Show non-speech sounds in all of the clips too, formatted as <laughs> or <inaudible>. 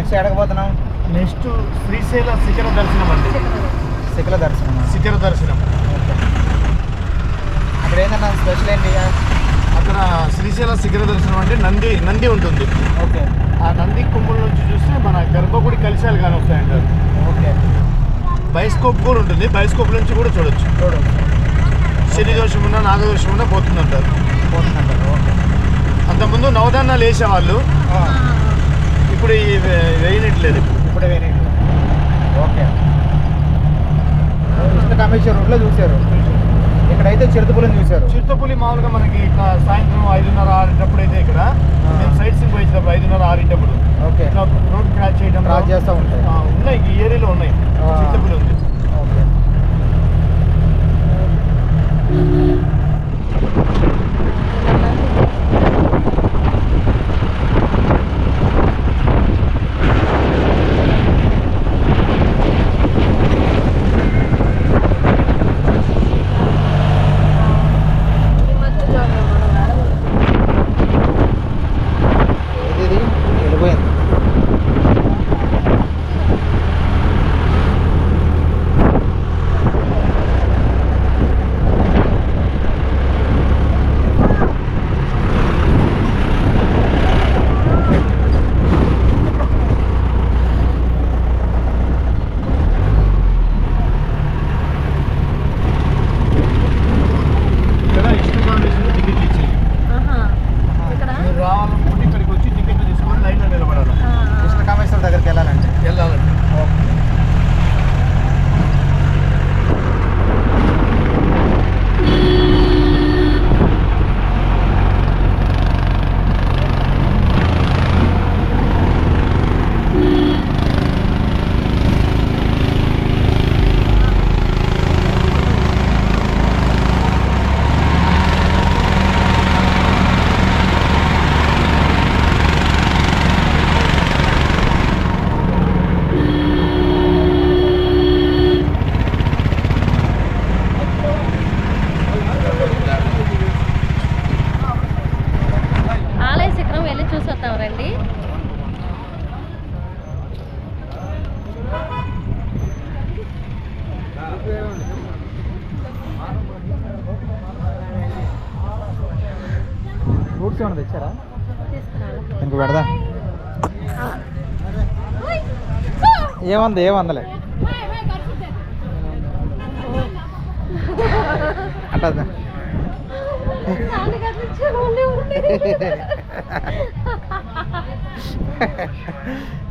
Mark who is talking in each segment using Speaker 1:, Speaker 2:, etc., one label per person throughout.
Speaker 1: Next ఎక్కడికి పోతున్నాం
Speaker 2: next Srisaila శిఖర దర్శనం అండి.
Speaker 1: శిఖల దర్శనం
Speaker 2: శిఖర దర్శనం.
Speaker 1: అక్కడ ఏంటన్నా స్పెషల్ ఏంటి?
Speaker 2: అక్కడ శ్రీశైల శిఖర దర్శనం అంటే నంది నంది ఉంటుంది.
Speaker 1: ఓకే.
Speaker 2: ఆ నంది కొమ్ముల నుంచి చూస్తే మన గర్భగుడి కలిశాలు కానీ వస్తాయంటారు.
Speaker 1: ఓకే.
Speaker 2: బైస్కోప్ కూడా ఉంటుంది. బైస్కోప్ నుంచి కూడా చూడొచ్చు.
Speaker 1: చూడు
Speaker 2: శని దోషం ఉన్నా నాగదోషం ఉన్నా పోతుందంటారు.
Speaker 1: పోతుందంటారు. ఓకే.
Speaker 2: అంతకుముందు నవధాన్యాలు వేసేవాళ్ళు. ఇప్పుడు వేయనట్లేదు
Speaker 1: ఇప్పుడే. వేరే ఓకే. కామేశ్వర రోడ్లో చూశారు. ఇక్కడైతే చిరుతపులను చూశారు.
Speaker 2: చిరుతపులి మామూలుగా మనకి ఇట్లా సాయంత్రం ఐదున్నర ఆరింటప్పుడు అయితే ఇక్కడ. మేము సైట్ సింగ్ పోయేటప్పుడు ఐదున్నర ఆరింటప్పుడు.
Speaker 1: ఓకే.
Speaker 2: ఇట్లా రోడ్ క్రాచ్ చేయడం
Speaker 1: క్రాస్ చేస్తూ ఉంటాయి.
Speaker 2: ఉన్నాయి. ఈ ఏరియాలో ఉన్నాయి. చిరుతపులి ఉంది.
Speaker 1: ఓకే. ఫ్రూట్స్ ఏమైనా తెచ్చారా? ఇంక పెడదా? ఏమంది ఏమందలే? అంటే <laughs>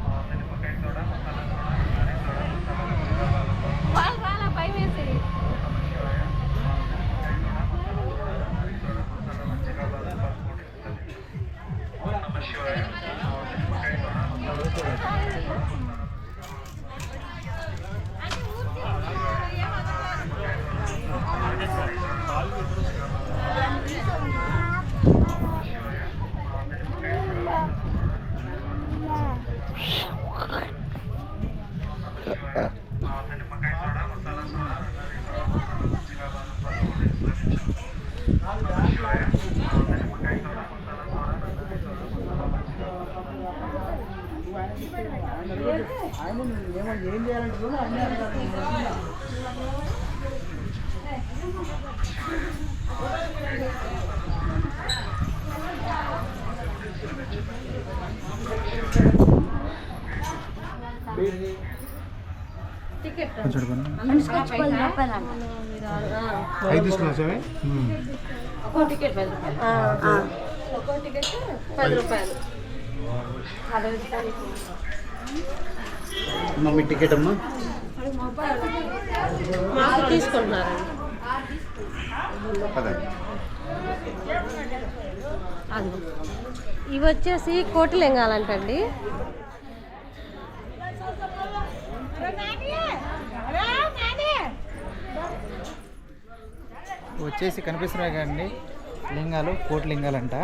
Speaker 1: కొంచెం
Speaker 2: ఐదు తీసుకున్నా సార్
Speaker 3: ఒక్కో టికెట్ పది రూపాయలు. ఒక్కో టికెట్ పది రూపాయలు.
Speaker 2: మీ టికెట్ అమ్మా.
Speaker 3: మాకు అది ఇవి వచ్చేసి కోటిలింగాలంటండి
Speaker 1: వచ్చేసి కనిపిస్తున్నాయి కదండి. లింగాలు కోటి లింగాలంట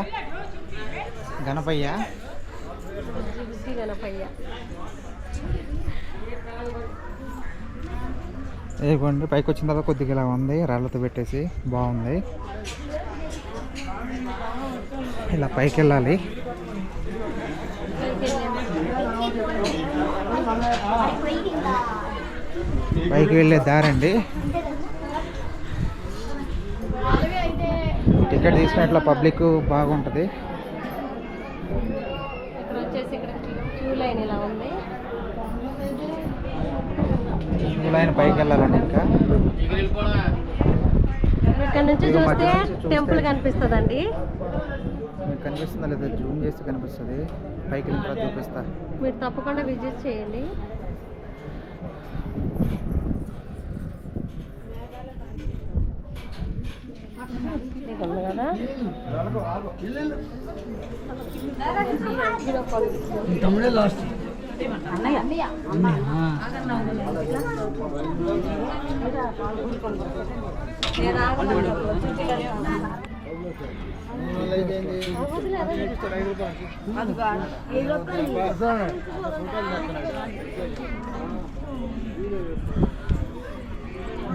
Speaker 1: గణపయ్య
Speaker 3: గణపయ్య.
Speaker 1: ఇదిగోండి పైకి వచ్చిన తర్వాత కొద్దిగా ఇలా ఉంది. రాళ్ళతో పెట్టేసి బాగుంది. ఇలా పైకి వెళ్ళాలి.
Speaker 3: పైకి
Speaker 1: వెళ్ళే దారండి. టికెట్ తీసుకున్నట్ల పబ్లిక్ బాగుంటుంది.
Speaker 3: క్యూ లైన్
Speaker 1: పైకి వెళ్ళాలండి ఇంకా.
Speaker 3: ఇక్కడ నుంచి చూస్తే టెంపుల్ కనిపిస్తుందండి.
Speaker 1: మీకు కనిపిస్తుందా లేదా? జూమ్ చేస్తే కనిపిస్తుంది. పైకి వెళ్ళిన చూపిస్తా.
Speaker 3: మీరు తప్పకుండా విజిట్ చేయండి. ఉంది కదా.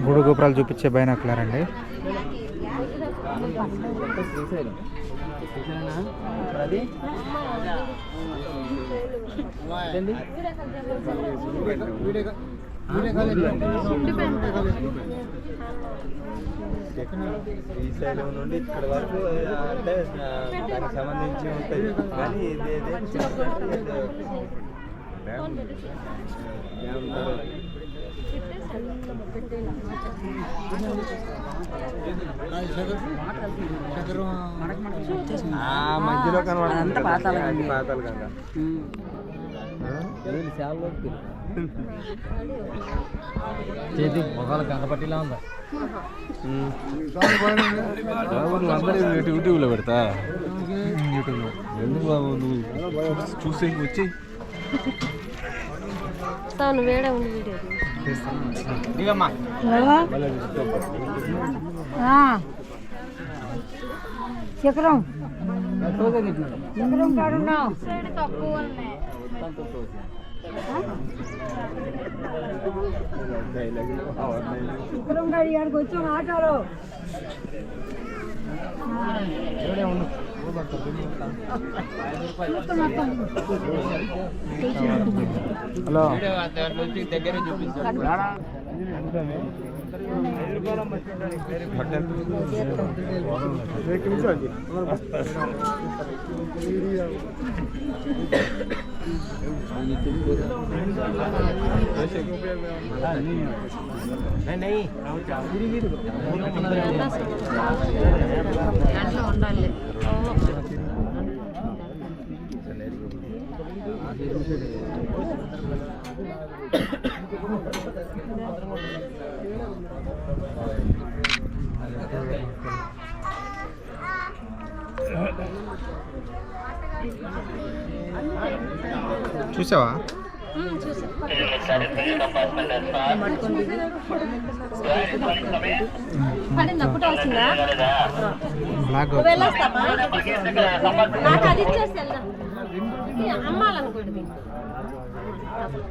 Speaker 1: గుడి గోపురాలు చూపించే బైనాకులర్ శ్రీశైలం
Speaker 2: శ్రీశైలం నుండి ఇక్కడ వరకు అంటే దానికి సంబంధించి ఉంటుంది కానీ ఇది మధ్యలో కనబడుతుంది పాతాల పాతాల గంగ
Speaker 4: చేతి మొగాలు కనపట్టిలా ఉందా
Speaker 2: అందరూ యూట్యూబ్లో పెడతా యూట్యూబ్లో ఎందుకు బాబు నువ్వు చూసే వచ్చి
Speaker 3: అవును వేడే ఉంది వీడియో.
Speaker 5: చక్రం. చక్రం కాడున్నావు చక్రం గాడి ఆడికి వచ్చాం ఆటోలో
Speaker 1: హలో
Speaker 3: దాంట్లో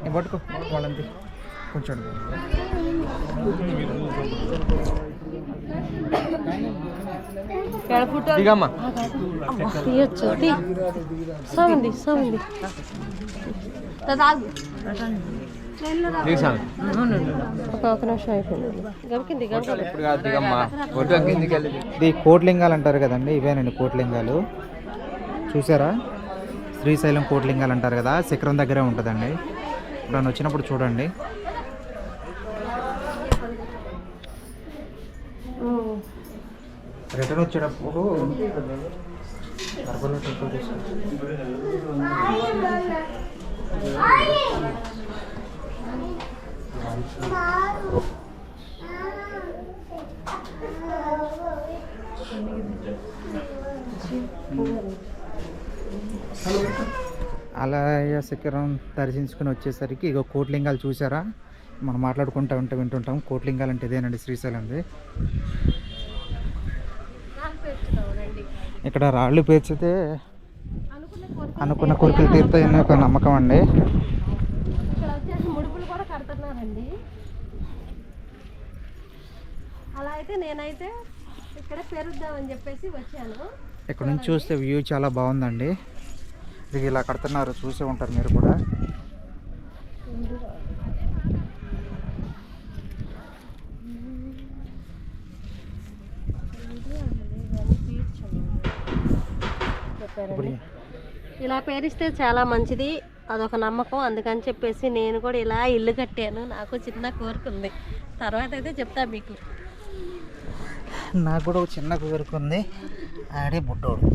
Speaker 1: నేను పట్టుకో. వాళ్ళంతే కొంచెం
Speaker 2: దిగమ్మా.
Speaker 3: తీయచ్చు
Speaker 1: ఇది కోట్లింగాలు అంటారు కదండి ఇవేనండి కోట్లింగాలు. చూసారా? శ్రీశైలం కోట్లింగాలు అంటారు కదా శిఖరం దగ్గరే ఉంటుందండి. ఇప్పుడు వచ్చినప్పుడు చూడండి. రిటర్న్ వచ్చేటప్పుడు కరపలో టెంపుల్ ఆలయ శిఖరం దర్శించుకుని వచ్చేసరికి ఇక కోట్లింగాలు చూసారా? మనం మాట్లాడుకుంటా ఉంటే వింటుంటాం. కోట్లింగాలు అంటే ఇదేనండి శ్రీశైలంది. ఇక్కడ రాళ్ళు పేర్చితే అనుకున్న కోరికలు తీరుతాయని ఒక నమ్మకం అండి.
Speaker 3: అలా అయితే నేనైతే ఇక్కడ పెరుగుద్దామని చెప్పేసి వచ్చాను.
Speaker 1: ఇక్కడ నుంచి చూస్తే వ్యూ చాలా బాగుందండి. ఇది ఇలా కడుతున్నారు చూసే ఉంటారు మీరు కూడా.
Speaker 3: ఇలా పేరిస్తే చాలా మంచిది. అదొక నమ్మకం. అందుకని చెప్పేసి నేను కూడా ఇలా ఇల్లు కట్టాను. నాకు చిన్న కోరిక ఉంది. తర్వాత అయితే చెప్తా మీకు.
Speaker 1: నాకు కూడా ఒక చిన్న కోరిక ఉంది. ఆడే బుడ్డోడు.